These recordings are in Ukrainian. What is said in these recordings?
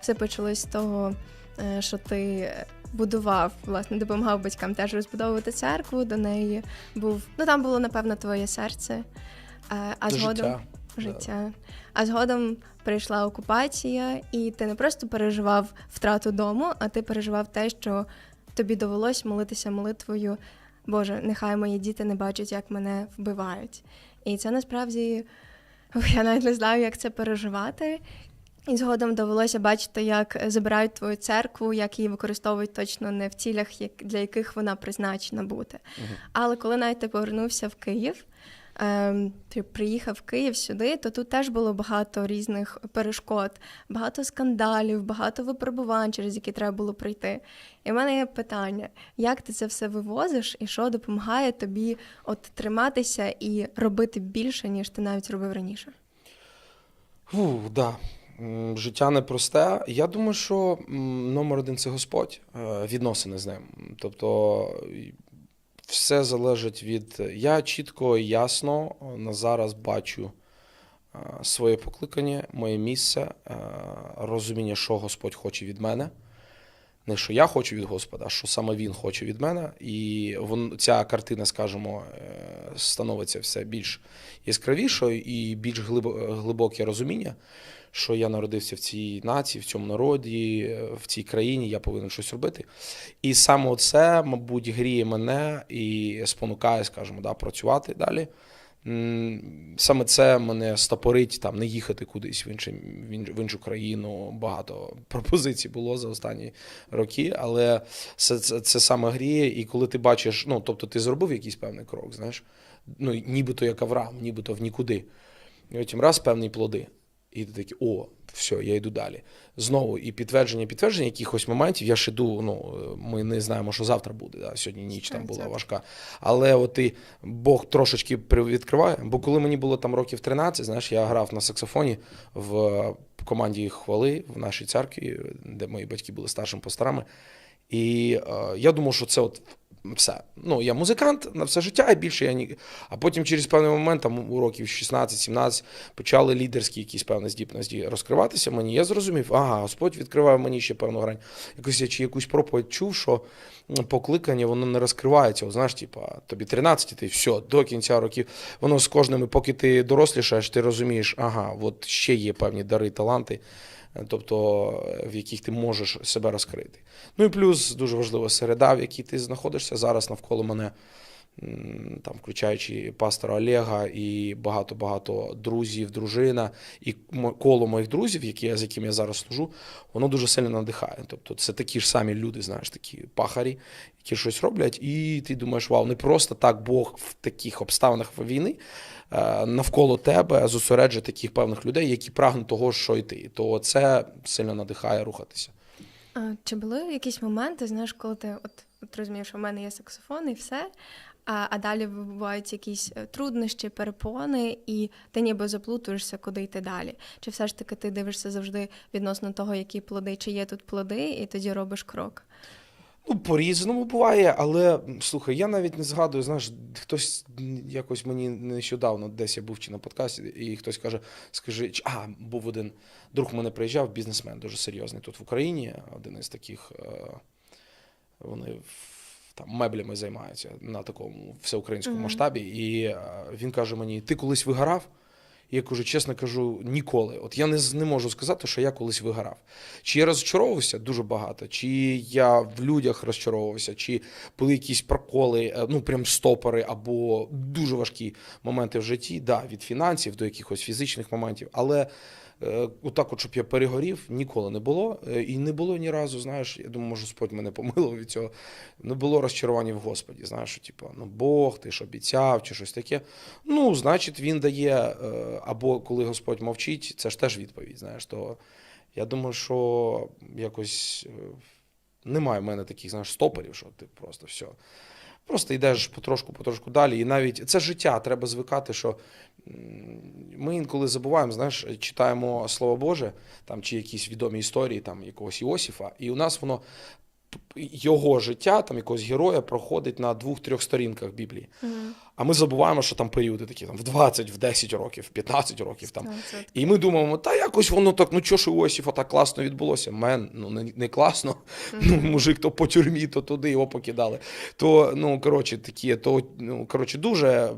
Все почалось з того, е, що ти будував, власне, допомагав батькам теж розбудовувати церкву. До неї був, ну там було напевно твоє серце. Е, А згодом життя. життя. А згодом прийшла окупація, і ти не просто переживав втрату дому, а ти переживав те, що тобі довелось молитися молитвою. Боже, нехай мої діти не бачать, як мене вбивають. І це насправді я навіть не знаю, як це переживати. І згодом довелося бачити, як забирають твою церкву, як її використовують точно не в цілях, для яких вона призначена бути. Але коли навіть ти повернувся в Київ, ем, ти приїхав в Київ сюди, то тут теж було багато різних перешкод, багато скандалів, багато випробувань, через які треба було пройти. І в мене є питання: як ти це все вивозиш, і що допомагає тобі от триматися і робити більше, ніж ти навіть робив раніше? Фу, да. Життя непросте. Я думаю, що номер один це Господь, е, відносини з ним. Тобто все залежить від. Я чітко і ясно е, на зараз бачу е, своє покликання, моє місце, розуміння, що Господь хоче від мене. Не що я хочу від Господа, а що саме Він хоче від мене. І вон, ця картина, скажімо, становиться все більш яскравішою і більш глибоке розуміння, що я народився в цій нації, в цьому народі, в цій країні, я повинен щось робити. І саме це, мабуть, гріє мене і спонукає, скажімо, да, працювати далі. Саме це мене стопорить там не їхати кудись в, інший, в інш- в іншу країну. Багато пропозицій було за останні роки, але це, це, це саме гріє. І коли ти бачиш, ну тобто ти зробив якийсь певний крок, знаєш, ну нібито як Авраам, нібито в нікуди. І потім раз певні плоди. І ти такий, о, все, я йду далі. Знову і підтвердження, підтвердження якихось моментів. Я ж іду, ну ми не знаємо, що завтра буде. Да? Сьогодні ніч там була важка. Але от ти Бог трошечки відкриває. Бо коли мені було там років 13, знаєш, я грав на саксофоні в команді хвали в нашій церкві, де мої батьки були старшими пасторами. І е, я думав, що це от все. Ну, я музикант на все життя, і більше я ні. А потім через певний момент, там у років 16-17, почали лідерські якісь певні здібності розкриватися мені. Я зрозумів, ага, Господь відкриває мені ще певну грань. Якось я чи якусь проповідь чув, що покликання воно не розкривається. От, знаєш, типа, тобі 13, ти все, до кінця років. Воно з кожним, поки ти дорослішаєш, ти розумієш, ага, от ще є певні дари, таланти. Тобто, в яких ти можеш себе розкрити. Ну і плюс дуже важлива середа, в якій ти знаходишся зараз навколо мене, там, включаючи пастора Олега і багато-багато друзів, дружина, і коло моїх друзів, які я, з якими я зараз служу, воно дуже сильно надихає. Тобто це такі ж самі люди, знаєш, такі пахарі, які щось роблять, і ти думаєш, вау, не просто так Бог в таких обставинах війни навколо тебе зосереджує таких певних людей, які прагнуть того, що йти. То це сильно надихає рухатися. А, чи були якісь моменти, знаєш, коли ти от, от розумієш, в мене є саксофон і все, а, а далі бувають якісь е, труднощі, перепони, і ти ніби заплутуєшся, куди йти далі? Чи все ж таки ти дивишся завжди відносно того, які плоди, чи є тут плоди, і тоді робиш крок? Ну, по-різному буває, але слухай, я навіть не згадую, знаєш, хтось якось мені нещодавно десь я був чи на подкасті, і хтось каже: скажи, а, був один друг мене приїжджав, бізнесмен дуже серйозний тут в Україні, один із таких, е, вони там меблями займаються на такому всеукраїнському масштабі. І е, він каже мені: ти колись вигорав? Я кажу, чесно кажу, ніколи. От я не, не можу сказати, що я колись вигорав. Чи я розчаровувався дуже багато, чи я в людях розчаровувався, чи були якісь проколи, е, ну прям стопори або дуже важкі моменти в житті, да, від фінансів до якихось фізичних моментів. Але отак, от, щоб я перегорів, ніколи не було. Е, І не було ні разу, знаєш, я думаю, може, Господь мене помилував від цього. Не було розчарування в Господі. Знаєш, що, типу, ну Бог, ти ж обіцяв, чи щось таке. Ну, значить, він дає, е, або коли Господь мовчить, це ж теж відповідь. Знаєш, то я думаю, що якось е, немає в мене таких, знаєш, стопорів, що ти просто все. Просто йдеш потрошку, потрошку далі. І навіть це життя, треба звикати, що ми інколи забуваємо, знаєш, читаємо Слово Боже, там чи якісь відомі історії там якогось Іосифа, і у нас воно його життя, там якогось героя проходить на двох-трьох сторінках Біблії. Мгм. А ми забуваємо, що там періоди такі там в 20, в 10 років, в 15 років там. І ми думаємо, та якось воно так, ну чого ж у Осіфа так класно відбулося? Мен, ну не, не класно. Ну, мужик то по тюрмі, то туди його покидали. То, ну, коротше, такі, то, ну, коротше, дуже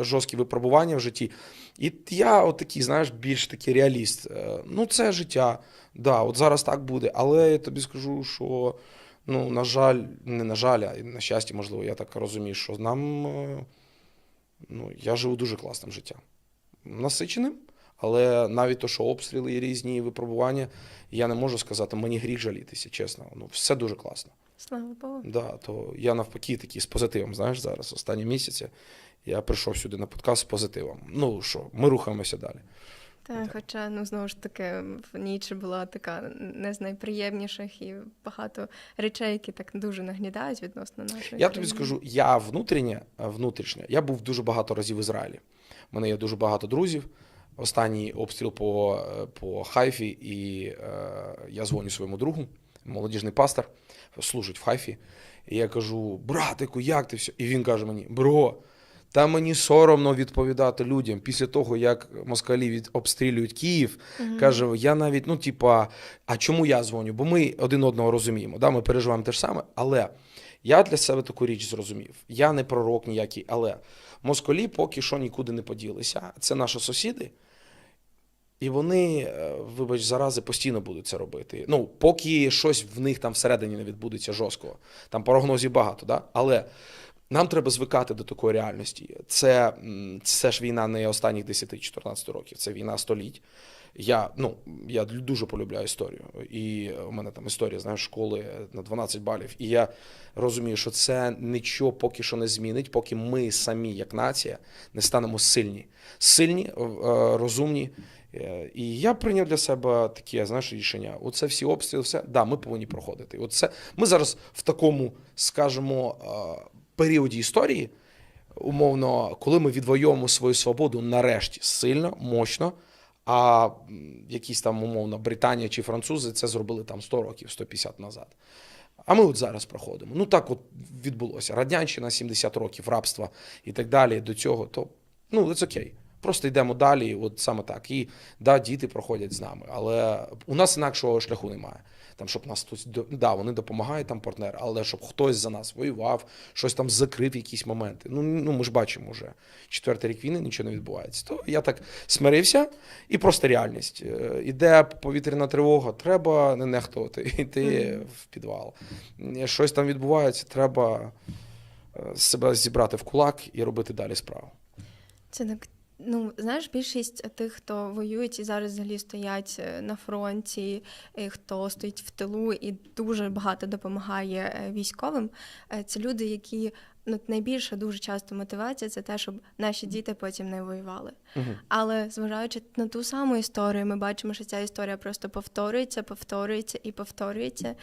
жорсткі випробування в житті. І я от такий, знаєш, більш такий реаліст. Е, Ну, це життя. Да, от зараз так буде. Але я тобі скажу, що, ну, на жаль, не на жаль, а на щастя, можливо, я так розумію, що нам. е, Ну, я живу дуже класним життям. Насиченим, але навіть то, що обстріли і різні випробування, я не можу сказати, мені гріх жалітися, чесно. Ну, все дуже класно. Слава Богу. Да, то я навпаки такий з позитивом, знаєш, зараз, останні місяці. Я прийшов сюди на подкаст з позитивом. Ну що, ми рухаємося далі. Так, хоча, ну знову ж таки, в ніч була така не з найприємніших і багато речей, які так дуже нагнідають відносно нашої. Я тобі скажу, я внутрішнє, внутрішнє, я був дуже багато разів в Ізраїлі. У мене є дуже багато друзів. Останній обстріл по, е, по Хайфі, і е, я дзвоню своєму другу, молодіжний пастор, служить в Хайфі. І я кажу: братику, як ти все? І він каже мені: бро, та мені соромно відповідати людям після того, як москалі від обстрілюють Київ. Каже, я навіть, ну, типа, а чому я дзвоню? Бо ми один одного розуміємо. Да? Ми переживаємо те ж саме, але я для себе таку річ зрозумів. Я не пророк ніякий, але москалі поки що нікуди не поділися. Це наші сусіди. І вони, е, вибач, зарази постійно будуть це робити. Ну, поки щось в них там всередині не відбудеться жорсткого. Там прогнозів багато, да? але нам треба звикати до такої реальності. Це, це ж війна не останніх 10-14 років, це війна століть. Я, ну, я дуже полюбляю історію. І у мене там історія, знаєш, школи на 12 балів. І я розумію, що це нічого поки що не змінить, поки ми самі, як нація, не станемо сильні. Сильні, е, розумні. Е, І я прийняв для себе таке знаєш, рішення. Оце всі обстріли, все да, ми повинні проходити. Оце ми зараз в такому, скажімо, е, періоді історії, умовно, коли ми відвоюємо свою свободу нарешті сильно, мощно. А якісь там, умовно, Британія чи французи це зробили там 100 років, 150 назад. А ми от зараз проходимо. Ну так от відбулося. Радянщина 70 років, рабства і так далі. До цього, то ну, це окей. Просто йдемо далі, от саме так. І да, діти проходять з нами. Але у нас інакшого шляху немає. Там, щоб нас хтось да, вони допомагають там партнер, але щоб хтось за нас воював, щось там закрив якісь моменти. Ну, ну ми ж бачимо вже четвертий рік війни, нічого не відбувається. То я так смирився, і просто реальність. Е, Іде повітряна тривога, треба не нехтувати, йти в підвал. Щось там відбувається, треба е, себе зібрати в кулак і робити далі справу. Це так. Ну, знаєш, більшість тих, хто воюють і зараз взагалі стоять е, на фронті, хто стоїть в тилу і дуже багато допомагає е, військовим, е, це люди, які ну, найбільша дуже часто мотивація це те, щоб наші діти потім не воювали. Мгм. Але зважаючи на ту саму історію, ми бачимо, що ця історія просто повторюється, повторюється і повторюється.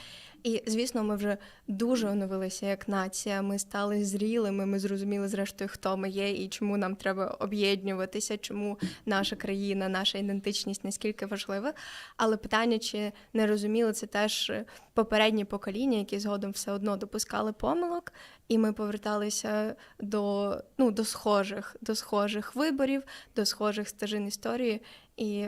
І звісно, ми вже дуже оновилися як нація. Ми стали зрілими. Ми зрозуміли, зрештою, хто ми є і чому нам треба об'єднуватися, чому наша країна, наша ідентичність наскільки важлива. Але питання, чи не розуміли, це теж попередні покоління, які згодом все одно допускали помилок, і ми поверталися до, ну, до схожих, до схожих виборів, до схожих стежин історії. І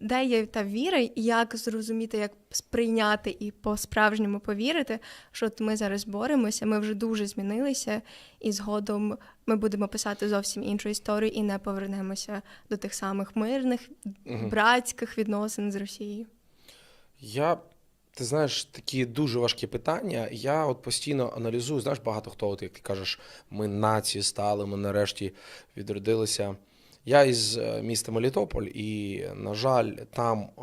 де є та віра, і як зрозуміти, як сприйняти і по-справжньому повірити, що от ми зараз боремося, ми вже дуже змінилися, і згодом ми будемо писати зовсім іншу історію і не повернемося до тих самих мирних Мгм. братських відносин з Росією. Я, ти знаєш, такі дуже важкі питання. Я от постійно аналізую. Знаєш, багато хто, от як ти кажеш, ми нації стали, ми нарешті відродилися. Я із е, міста Мелітополь, і, на жаль, там е,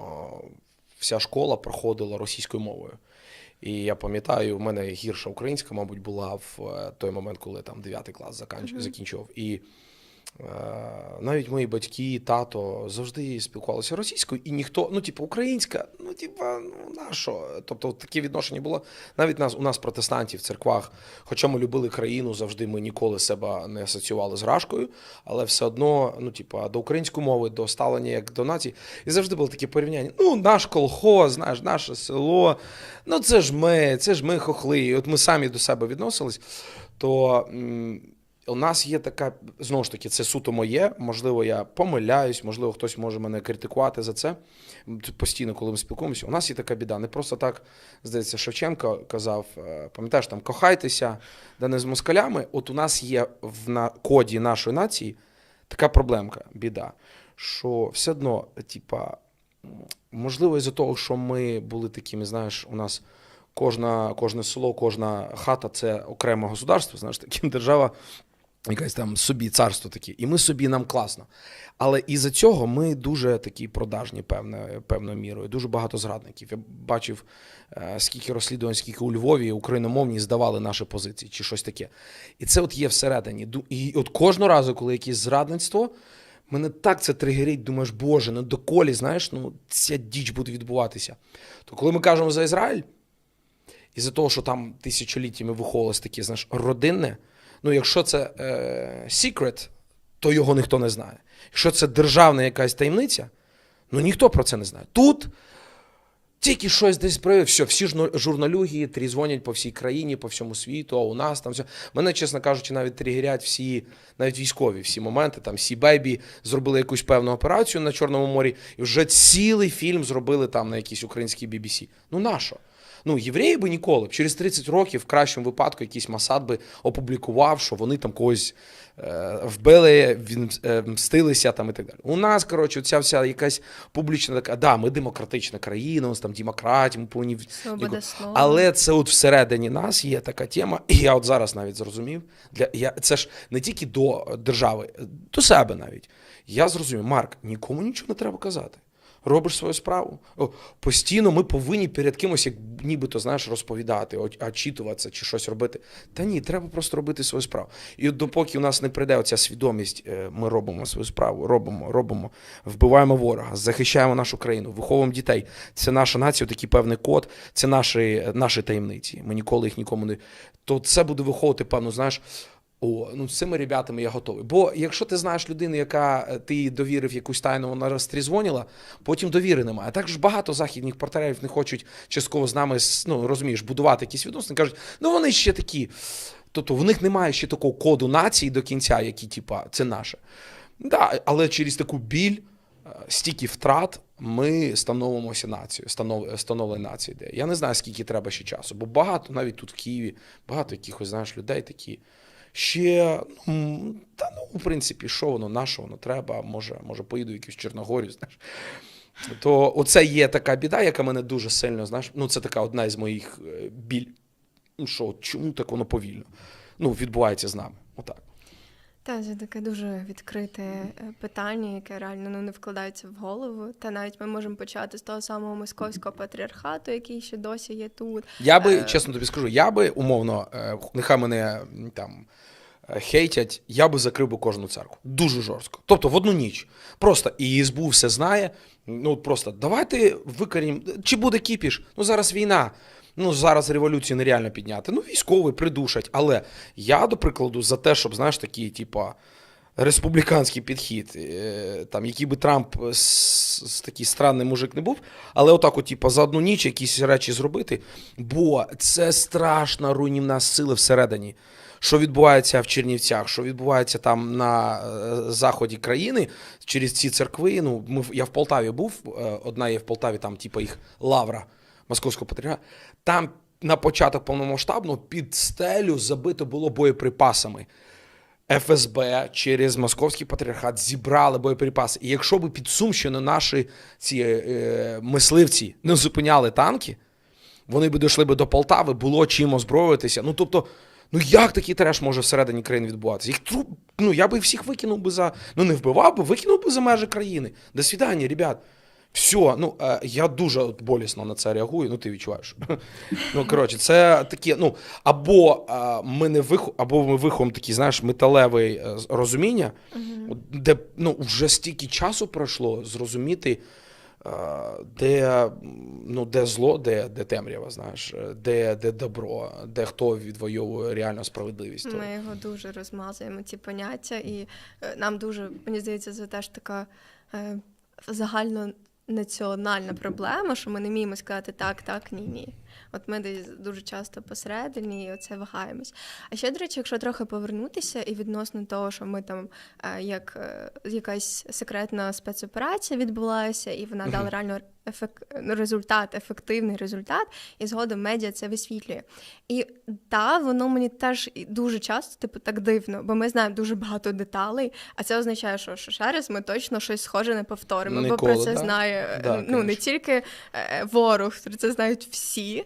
вся школа проходила російською мовою. І я пам'ятаю, у мене гірша українська, мабуть, була в е, той момент, коли там 9 клас закінчував. І Навіть мої батьки, тато завжди спілкувалися російською, і ніхто, ну, типу, українська, ну, типу, ну на що? Тобто таке відношення було. Навіть нас, у нас, протестантів, в церквах, хоча ми любили країну, завжди ми ніколи себе не асоціювали з рашкою, але все одно, ну, типу, до української мови, до ставлення як до нації. І завжди було таке порівняння. Ну, наш колхоз, знаєш, наше село, ну це ж ми, це ж ми хохли. І от ми самі до себе відносились, то. У нас є така, знову ж таки, це суто моє. Можливо, я помиляюсь, можливо, хтось може мене критикувати за це. Постійно, коли ми спілкуємося, у нас є така біда. Не просто так, здається, Шевченко казав, е, пам'ятаєш, там кохайтеся, да не з москалями. От у нас є в на коді нашої нації така проблемка, біда, що все одно, типа, можливо, із-за того, що ми були такими, знаєш, у нас кожна, кожне село, кожна хата це окреме государство, знаєш, таким держава. Якась там собі царство таке, і ми собі нам класно. Але із-за цього ми дуже такі продажні, певне, певною мірою. Дуже багато зрадників. Я бачив, е, скільки розслідувань, скільки у Львові україномовні здавали наші позиції чи щось таке. І це от є всередині. І от кожного разу, коли якесь зрадництво, мене так це тригерить, думаєш, Боже, ну доколі, знаєш, ну ця діч буде відбуватися. То коли ми кажемо за Ізраїль, із-за того, що там тисячоліттями виховувалось таке, знаєш, родинне. Ну, якщо це е, secret, то його ніхто не знає. Якщо це державна якась таємниця, ну ніхто про це не знає. Тут тільки щось десь проявив, все, всі журналюги трізвонять по всій країні, по всьому світу, а у нас там все. Мене, чесно кажучи, навіть тригерять всі, навіть військові всі моменти. Там Сі Бейбі зробили якусь певну операцію на Чорному морі, і вже цілий фільм зробили там на якійсь українській BBC. Ну нащо? Ну, євреї би ніколи б через 30 років, в кращому випадку, якийсь Масад би опублікував, що вони там когось е, вбили, він, е, мстилися там і так далі. У нас, коротше, ця вся якась публічна така, да, ми демократична країна, у нас там демократія, ми повинні. Свобода слова. Але це от всередині нас є така тема, і я от зараз навіть зрозумів. Для, я, це ж не тільки до держави, до себе навіть. Я зрозумів, Марк, нікому нічого не треба казати. Робиш свою справу. Постійно ми повинні перед кимось, як нібито знаєш, розповідати, очитуватися чи щось робити. Та ні, треба просто робити свою справу. І от допоки у нас не прийде оця свідомість, е, ми робимо свою справу, робимо, робимо, вбиваємо ворога, захищаємо нашу країну, виховуємо дітей. Це наша нація, такий певний код, це наші, наші таємниці. Ми ніколи їх нікому не. То це буде виховувати, певно, знаєш. О, ну з цими ребятами я готовий. Бо якщо ти знаєш людину, яка е, ти довірив якусь тайну, вона розтрізвонила, потім довіри немає. А також багато західних партнерів не хочуть частково з нами ну, розумієш, будувати якісь відносини. Кажуть, ну вони ще такі. Тобто в них немає ще такого коду нації до кінця, який, типа, це наше. Да, але через таку біль, е, стільки втрат, ми становимося нацією, станов, становлення нації. Я не знаю, скільки треба ще часу, бо багато, навіть тут в Києві, багато якихось, знаєш, людей такі. Ще, ну, та ну, в принципі, що воно, на що воно треба, може, може, поїду якусь Чорногорію, знаєш. То оце є така біда, яка мене дуже сильно, знаєш, ну це така одна із моїх е, біль. Ну що, чому так воно повільно? Ну, відбувається з нами. Отак. Та це таке дуже відкрите е, питання, яке реально ну, не вкладається в голову. Та навіть ми можемо почати з того самого московського патріархату, який ще досі є тут. Я би, Е. чесно тобі скажу, я би умовно, е, нехай мене там хейтять, я би закрив би кожну церкву. Дуже жорстко. Тобто в одну ніч. Просто і СБУ все знає. Ну просто давайте викорінь. Чи буде кіпіш? Ну зараз війна. Ну, зараз революцію нереально підняти. Ну, військові придушать. Але я, до прикладу, за те, щоб, знаєш, такі, типа, республіканський підхід, е, там, який би Трамп такий странний мужик не був, але отак, от, типа, за одну ніч якісь речі зробити, бо це страшна руйнівна сила всередині. Що відбувається в Чернівцях, що відбувається там на е, заході країни через ці церкви. Ну, ми, я в Полтаві був, е, одна є в Полтаві, там, типа, їх лавра Московського патріарха. Там на початок повномасштабного під стелю забито було боєприпасами. ФСБ через московський патріархат зібрали боєприпаси. І якщо б під Сумщину наші ці е, мисливці не зупиняли танки, вони б дійшли б до Полтави, було чим озброюватися. Ну тобто, ну як такий треш може всередині країни відбуватися? Їх труп, ну я би всіх викинув би за. Ну не вбивав би, викинув би за межі країни. До свидання, ребят. Все, ну е, я дуже от болісно на це реагую. Ну ти відчуваєш. Ну коротше, це такі. Ну або е, ми не виху, або ми виховуємо такі, знаєш, металеве розуміння, де ну вже стільки часу пройшло зрозуміти. е, Де, ну, де зло, де, де темрява, знаєш, де, де добро, де хто відвоює реальну справедливість. Ми його дуже розмазуємо, ці поняття, і нам дуже, мені здається, це теж така загально національна проблема, що ми не вміємо сказати так, так, ні, ні. От ми десь дуже часто посередині і оце вагаємось. А ще, до речі, якщо трохи повернутися і відносно того, що ми там е, як е, якась секретна спецоперація відбулася, і вона дала реально ефек... ну, результат, ефективний результат, і згодом медіа це висвітлює. І та воно мені теж дуже часто, типу, так дивно, бо ми знаємо дуже багато деталей, а це означає, що, ще раз ми точно щось схоже не повторимо, бо Ніколи, про це да? знає Да, ну не тільки е, ворог, про це знають всі.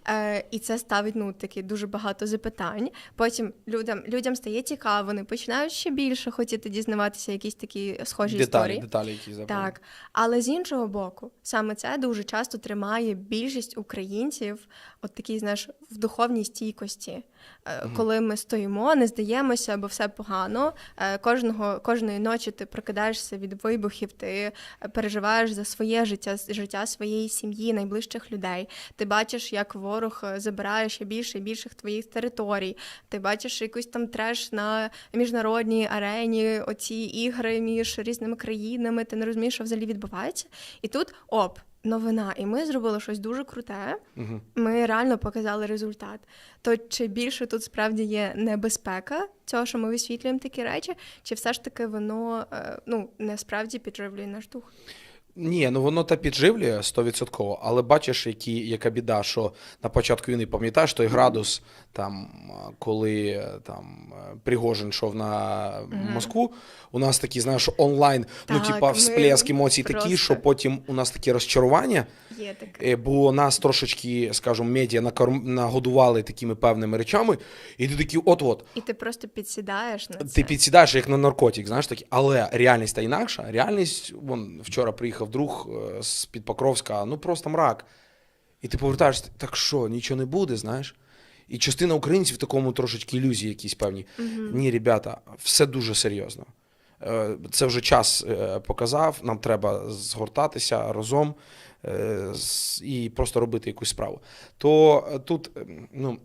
Е, і це ставить ну такі дуже багато запитань. Потім людям людям стає цікаво, вони починають ще більше хотіти дізнаватися якісь такі схожі Деталі, історії. деталі, які запевнені. Так, але з іншого боку, саме це дуже часто тримає більшість українців, от такій, знаєш, в духовній стійкості. Е, Коли ми стоїмо, не здаємося, бо все погано. Е, Кожного кожної ночі ти прокидаєшся від вибухів, ти переживаєш за своє життя, життя своєї сім'ї, найближчих людей. Ти бачиш, як ворог е, забирає ще більше і більше твоїх територій. Ти бачиш якийсь там треш на міжнародній арені, оці ігри між різними країнами. Ти не розумієш, що взагалі відбувається. І тут оп. Новина, і ми зробили щось дуже круте. Мгм. Ми реально показали результат. То чи більше тут справді є небезпека цього, що ми висвітлюємо такі речі, чи все ж таки воно е, ну насправді підживлює наш дух? Ні, ну воно та підживлює 100%, але бачиш, які, яка біда, що на початку війни пам'ятаєш той градус, там, коли там Пригожин йшов на Москву, у нас такі, знаєш, онлайн, ну, Так, типа, всплеск емоцій такі, просто- що потім у нас такі розчарування, Є таке. е, бо нас трошечки, скажімо, медіа накорм... нагодували такими певними речами, і ти такий, от-от, І ти просто підсідаєш на це. ти підсідаєш як на наркотик, знаєш такі, але реальність та інакша. Реальність, вон вчора приїхав друг е, з під Покровська, ну просто мрак. І ти повертаєшся, так що, нічого не буде, знаєш? І частина українців в такому трошечки ілюзії якісь певні. Ні, ребята, все дуже серйозно. Е, Це вже час е, показав. Нам треба згортатися разом і просто робити якусь справу. То тут, ну,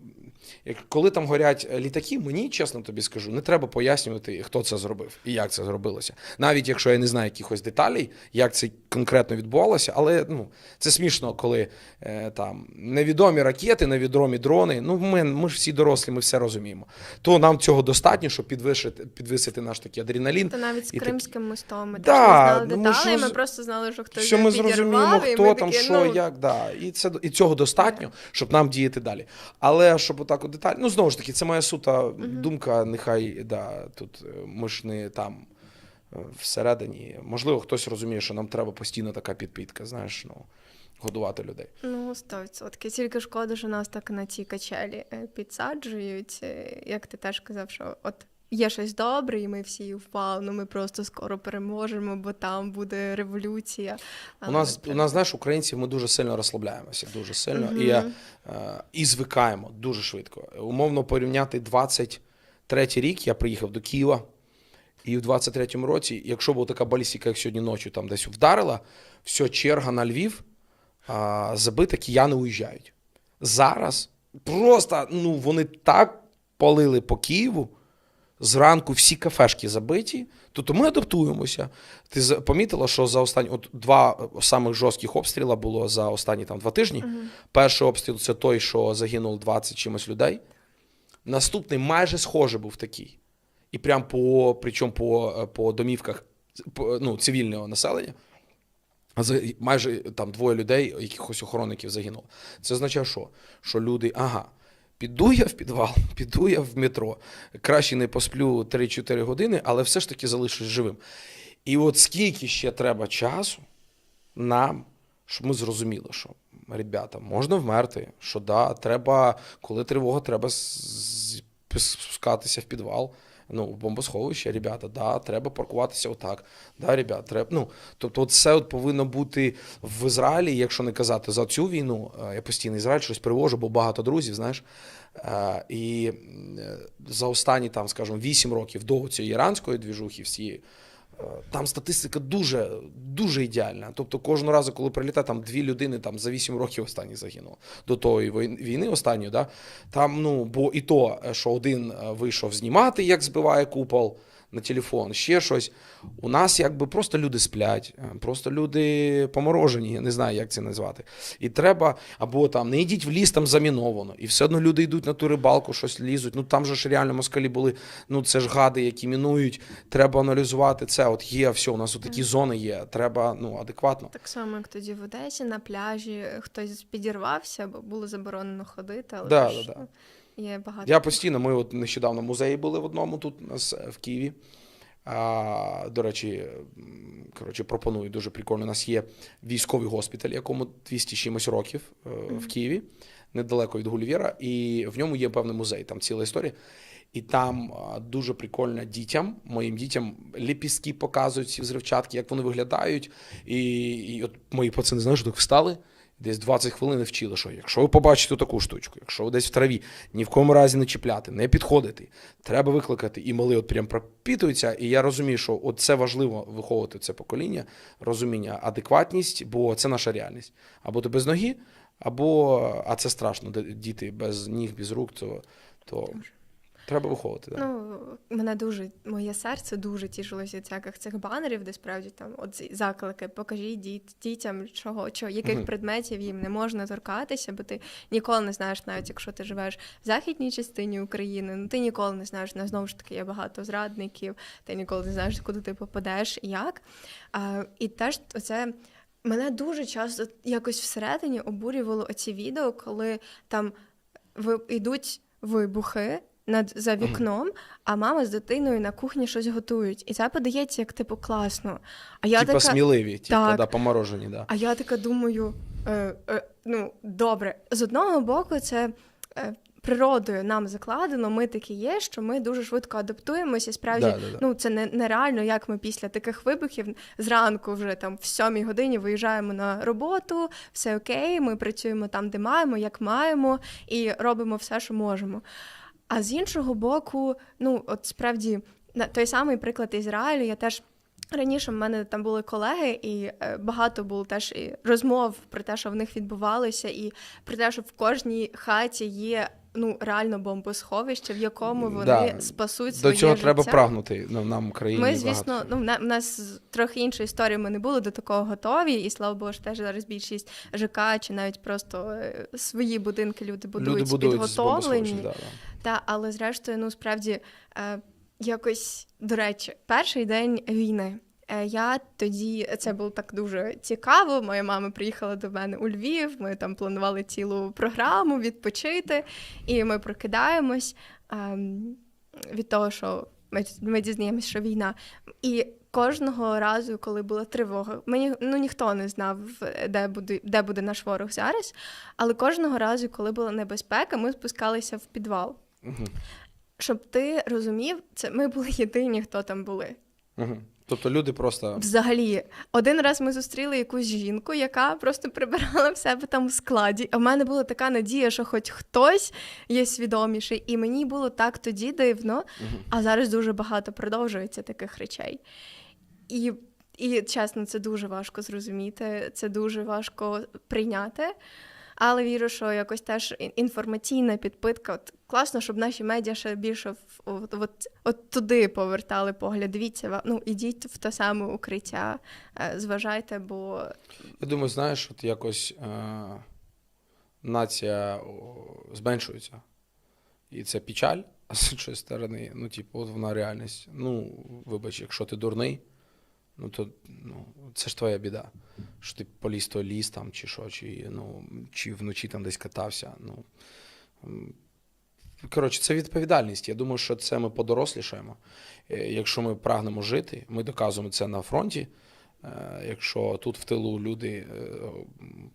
коли там горять літаки, мені чесно тобі скажу, не треба пояснювати, хто це зробив і як це зробилося. Навіть якщо я не знаю якихось деталей, як це конкретно відбувалося, але ну, це смішно, коли е, там невідомі ракети, невідомі дрони. Ну, ми, ми ж всі дорослі, ми все розуміємо. То нам цього достатньо, щоб підвищити, підвисити наш такий адреналін. Та навіть з і Кримським мостом ми Да, теж не знали ну, ми ми просто знали, що хтось що ми зрозуміємо, хто там, такі, що, ну, як, да. І, це, і цього достатньо, щоб нам діяти далі. Але щоб отак от детально, ну знову ж таки, це моя сута думка, нехай да, тут е, ми ж не там е, всередині. Можливо, хтось розуміє, що нам треба постійно така підпітка, знаєш, ну, годувати людей. Ну, 100%. Тільки шкода, що нас так на ці качелі е, підсаджують. Як ти теж казав, що от є щось добре, і ми всі впав, ну ми просто скоро переможемо, бо там буде революція. У нас, у нас, знаєш, українців ми дуже сильно розслабляємося, дуже сильно, і, е, і звикаємо дуже швидко. Умовно порівняти 23 рік, я приїхав до Києва, і в 23-му році, якщо була така балістика, як сьогодні ночі, там десь вдарила, все, черга на Львів, а, забита, кияни уїжджають. Зараз просто ну, вони так палили по Києву, зранку всі кафешки забиті, тобто ми адаптуємося. Ти помітила, що за останні от два самих жорстких обстріла було за останні там два тижні. Перший обстріл це той, що загинуло 20 чимось людей. Наступний майже схожий був такий. І прям по, причому по, по домівках по, ну, цивільного населення. Майже там двоє людей, якихось охоронників загинуло. Це означає, що? Що люди, ага, піду я в підвал, піду я в метро. Краще не посплю 3-4 години, але все ж таки залишусь живим. І от скільки ще треба часу нам, щоб ми зрозуміли, що ребята, можна вмерти, що да, треба, коли тривога, треба спускатися в підвал. Ну, в бомбосховище, ребята, да, треба паркуватися отак. Да, ребята, треба. Ну, тобто, це от повинно бути в Ізраїлі, якщо не казати за цю війну, я постійно Ізраїль щось привожу, бо багато друзів, знаєш. І е, за останні, там, скажімо, 8 років до цієї іранської двіжухи всієї, Там статистика дуже, дуже ідеальна. Тобто кожного разу, коли прилітає, там дві людини там за 8 років останні загинуло. До тої війни останньої, да? там, ну, бо і то, е, що один е, вийшов знімати, як збиває купол, на телефон, ще щось. У нас якби просто люди сплять, е, просто люди поморожені, я не знаю, як це назвати. І треба, або там не йдіть в ліс, там заміновано. І все одно люди йдуть на ту рибалку, щось лізуть. Ну там же ж реально москалі були. Ну це ж гади, які мінують. Треба аналізувати це. От є все, у нас от такі зони є. Треба ну адекватно. Так само, як тоді в Одесі на пляжі хтось підірвався, бо було заборонено ходити, але Да, ж, да, да. Є багато. Я постійно, ми от нещодавно музеї були в одному тут у нас е, в Києві. А, до речі, коротше, пропоную дуже прикольно. У нас є військовий госпіталь, якому 200 чимось років е, в Києві, недалеко від Гулівєра, і в ньому є певний музей, там ціла історія. І там дуже прикольно дітям, моїм дітям ліпістки показують ці взривчатки, як вони виглядають. І, і от мої пацани, знаєш, так встали. Десь 20 хвилин вчили, що якщо ви побачите таку штучку, якщо ви десь в траві, ні в кому разі не чіпляти, не підходити, треба викликати. І мали от прям пропітуються. І я розумію, що от це важливо виховувати це покоління, розуміння, адекватність, бо це наша реальність. Або ти без ноги, або а це страшно, діти без ніг, без рук, то, то треба виховувати. Да. Ну, мене дуже, моє серце дуже тішилося від всяких цих банерів, де справді там от ці заклики, покажіть діт, дітям, чого, чого, яких предметів їм не можна торкатися, бо ти ніколи не знаєш, навіть якщо ти живеш в західній частині України, ну ти ніколи не знаєш, ну, знову ж таки є багато зрадників, ти ніколи не знаєш, куди ти попадеш і як. А, і теж оце. Мене дуже часто якось всередині обурювало оці відео, коли там ви йдуть вибухи над за вікном, а мама з дитиною на кухні щось готують. І це подається як типу класно. А я типа така, сміливі, Так. да, поморожені, да. а я така думаю: е, е, ну добре, з одного боку, це. Е, Природою нам закладено, ми такі є, що ми дуже швидко адаптуємося. І справді, Да, да, да. ну це не нереально, як ми після таких вибухів зранку, вже там в сьомій годині виїжджаємо на роботу, все окей, ми працюємо там, де маємо, як маємо, і робимо все, що можемо. А з іншого боку, ну от справді той самий приклад Ізраїлю, я теж. Раніше в мене там були колеги, і е, багато було теж і розмов про те, що в них відбувалося, і про те, що в кожній хаті є ну реально бомбосховище, в якому вони Да. спасуть До своє цього життя. треба прагнути ну, нам, країні. Ми, багато. звісно, ну в на- в нас трохи іншої історії ми не були до такого готові, і слава Богу, що теж зараз більшість ЖК чи навіть просто е, свої будинки люди будують, Люди будують підготовлені. да, да. Та, але зрештою, ну справді е, якось до речі, перший день війни. Е, Я тоді це було так дуже цікаво. Моя мама приїхала до мене у Львів. Ми там планували цілу програму відпочити, і ми прокидаємось ем, від того, що ми, ми дізнаємося, що війна. І кожного разу, коли була тривога, мені ну ніхто не знав, де буде, де буде наш ворог зараз. Але кожного разу, коли була небезпека, ми спускалися в підвал. Щоб ти розумів, це ми були єдині, хто там були. Мгм. Тобто люди просто Взагалі, один раз ми зустріли якусь жінку, яка просто прибирала в себе там у складі. А в мене була така надія, що хоч хтось є свідоміший, і мені було так тоді дивно, а зараз дуже багато продовжується таких речей. І, і чесно, це дуже важко зрозуміти, це дуже важко прийняти. Але вірю, що якось теж інформаційна підпитка. От класно, щоб наші медіа ще більше в, от, от, от туди повертали погляд. Дивіться, ну ідіть в те саме укриття, е, зважайте, бо Я думаю, знаєш, от якось е, нація зменшується. І це печаль, а з іншої сторони, ну, типу, от вона реальність. Ну, вибач, якщо ти дурний, ну то ну, це ж твоя біда. Що ти поліз то ліс там, чи що, чи, ну, чи вночі там десь катався. Ну, Коротше, це відповідальність. Я думаю, що це ми подорослішаємо. Е, Якщо ми прагнемо жити, ми доказуємо це на фронті. Е, Якщо тут в тилу люди е,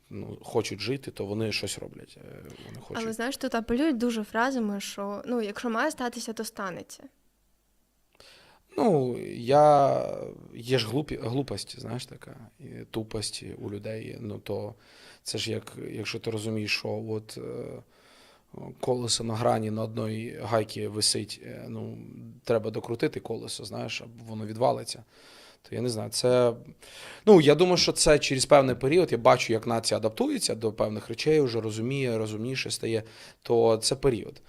ну, хочуть жити, то вони щось роблять. Вони хочуть. але знаєш, тут апелюють дуже фразами, що ну, якщо має статися, то станеться. Ну, я є ж глупі, глупость, знаєш, така, і тупость у людей. Ну то це ж як, якщо ти розумієш, що от е, колесо на грані на одній гайці висить, е, ну, треба докрутити колесо, знаєш, або воно відвалиться. То я не знаю, це. Ну, я думаю, що це через певний період. Я бачу, як нація адаптується до певних речей, вже розуміє, розумніше стає. То це період.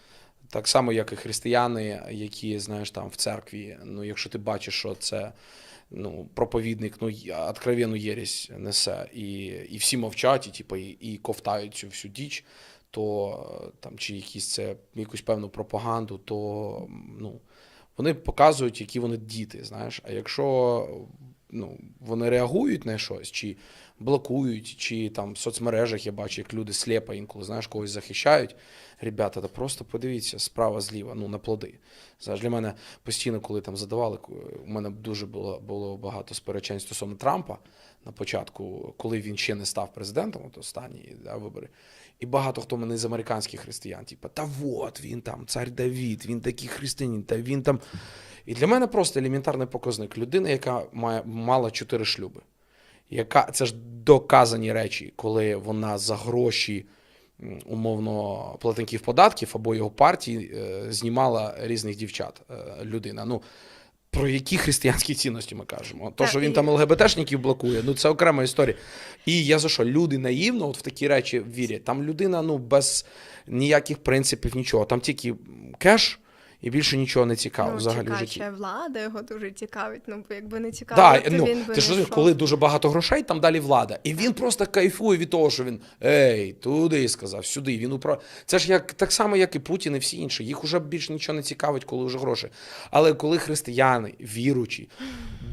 Так само, як і християни, які, знаєш, там в церкві, ну, якщо ти бачиш, що це ну, проповідник, ну, откровенну єресь несе, і, і всі мовчать, і, типу, і, і ковтають цю всю діч, то е, там, чи якісь це якусь певну пропаганду, то ну, вони показують, які вони діти, знаєш. А якщо ну, вони реагують на щось, чи блокують, чи там в соцмережах я бачу, як люди сліпо інколи знаєш, когось захищають. Ребята, та просто подивіться справа зліва, ну на плоди. Знаєш, для мене постійно, коли там задавали, у мене дуже було, було багато сперечень стосовно Трампа на початку, коли він ще не став президентом, от останні да, вибори. І багато хто мене з американських християн, типу, та вот він там, цар Давід, він такий християнин, та він там. І для мене просто елементарний показник. Людина, яка має, мала чотири шлюби. Яка, це ж доказані речі, коли вона за гроші умовно платників податків або його партії е, знімала різних дівчат е, людина. Ну, про які християнські цінності ми кажемо? То, що він і- там ЛГБТшників блокує, ну це окрема історія. І я за що? Люди наївно от в такі речі вірять. Там людина ну, без ніяких принципів, нічого. Там тільки кеш і більше нічого не цікаво ну, взагалі в житті. влада його дуже цікавить. Ну, якби не Так, цікавить, то ну, він би ти ж коли дуже багато грошей, там далі влада. І він просто кайфує від того, що він ей, туди сказав, сюди. Він упра... Це ж як так само, як і Путін, і всі інші. Їх уже більше нічого не цікавить, коли вже гроші. Але коли християни, віручі,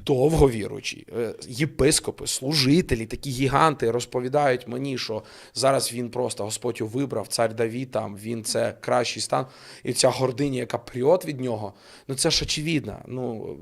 довго віручі, е, єпископи, служителі, такі гіганти розповідають мені, що зараз він просто Господь вибрав, цар Давід, там він це кращий стан, і ця гординя, яка пріот від нього, ну це ж очевидно. Ну,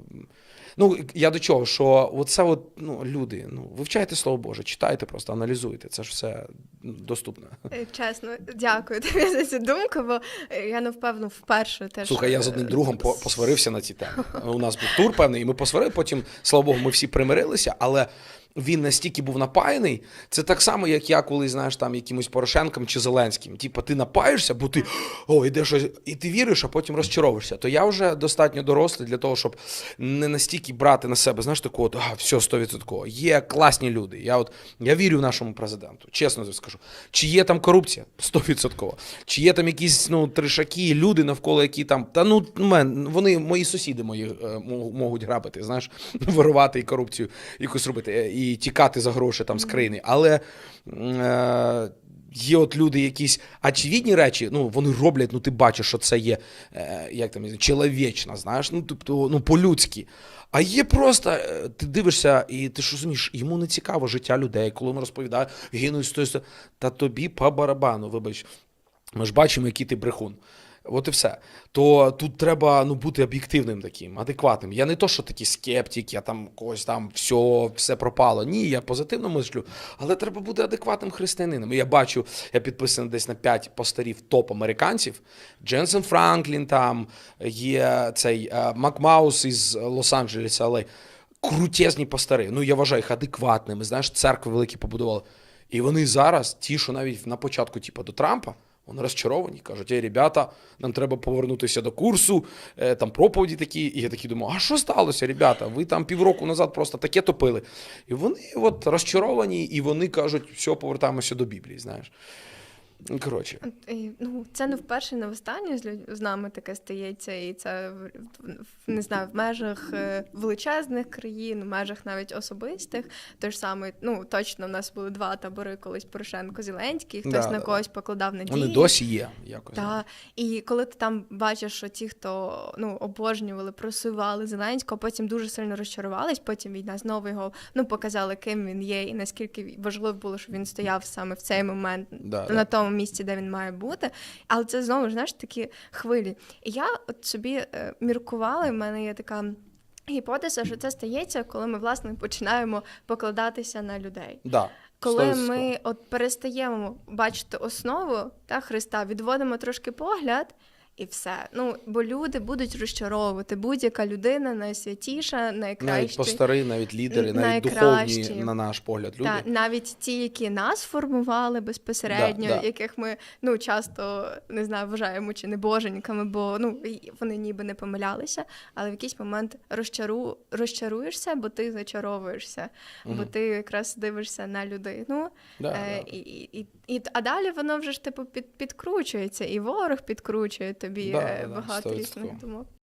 Ну, я до чого, що оце от, ну, люди, ну, вивчайте Слово Боже, читайте просто, аналізуйте. Це ж все ну, доступно. Е, Чесно, дякую тобі за цю думку, бо е, я напевно вперше теж. Слухай, я з одним другом по- посварився на ці теми. У нас був тур певний, і ми посварили, потім, слава Богу, ми всі примирилися, але він настільки був напаяний. Це так само, як я, коли знаєш там якимось Порошенком чи Зеленським. Типа ти напаєшся, бо ти о, іде щось, і ти віриш, а потім розчаровуєшся. То я вже достатньо дорослий для того, щоб не настільки брати на себе, знаєш, такого, а, все, стовідсотково. Є класні люди. Я от я вірю нашому президенту, чесно скажу. Чи є там корупція? Стовідсотково. Чи є там якісь ну, тришаки, люди навколо, які там. Та ну мен, вони мої сусіди мої е, мо- можуть грабити, знаєш, вирувати і корупцію якусь робити, е, і тікати за гроші там з країни. Але. Е, Є от люди якісь очевидні речі, ну вони роблять, ну ти бачиш, що це є е, як там чоловічно, знаєш, ну тобто ну по-людськи. А є просто, е, ти дивишся, і ти ж розумієш, йому не цікаво життя людей, коли він розповідає, гинуть з тої. Та тобі по барабану, вибач. Ми ж бачимо, який ти брехун. От і все. То тут треба ну, бути об'єктивним таким, адекватним. Я не то, що такий скептик, я там когось там все, все пропало. Ні, я позитивно мислю, але треба бути адекватним християнином. І я бачу, я підписаний десь на 5 постерів топ-американців. Дженсен Франклін, там є цей е, Макмаус із Лос-Анджелеса, але крутезні постари. Ну, я вважаю їх адекватними. Знаєш, церкви великі побудували. І вони зараз, ті, що навіть на початку, типу, до Трампа, вони розчаровані, кажуть, ей, ребята, нам треба повернутися до курсу, е, там проповіді такі. І я такий думаю, а що сталося, ребята? Ви там півроку назад просто таке топили. І вони от розчаровані, і вони кажуть, все, повертаємося до Біблії, знаєш. Коротше. Ну, це не вперше, не востаннє з, людь- з нами таке стається, і це в- в- не знаю, в межах е, величезних країн, в межах навіть особистих. Те ж саме, ну точно в нас були два табори, колись Порошенко Зеленський, хтось Да, на когось покладав надії. Вони досі є якось. Та і коли ти там бачиш, що ті, хто ну обожнювали, просували Зеленського, потім дуже сильно розчарувались. Потім війна знову його ну показали, ким він є, і наскільки важливо було, щоб він стояв саме в цей момент Да, на да. Тому місці, де він має бути. Але це знову ж знаєш такі хвилі. І я от собі е, міркувала, і в мене є така. Гіпотеза, що це стається, коли ми власне починаємо покладатися на людей. Да. Коли 100%. ми от перестаємо бачити основу та Христа, відводимо трошки погляд. І все. Ну, бо люди будуть розчаровувати. Будь-яка людина найсвятіша, Навіть постари, навіть лідери, навіть найкращі. духовні, на наш погляд, люди. Та навіть ті, які нас формували безпосередньо, Да, да. яких ми ну часто не знаю, вважаємо чи не боженьками, бо ну вони ніби не помилялися, але в якийсь момент розчару розчаруєшся, бо ти зачаровуєшся, бо ти якраз дивишся на людину. Да, е, і, і, і, а далі воно вже ж типу під, підкручується, і ворог підкручує тобі. Да, багато да, да, багато 100%. різних думок.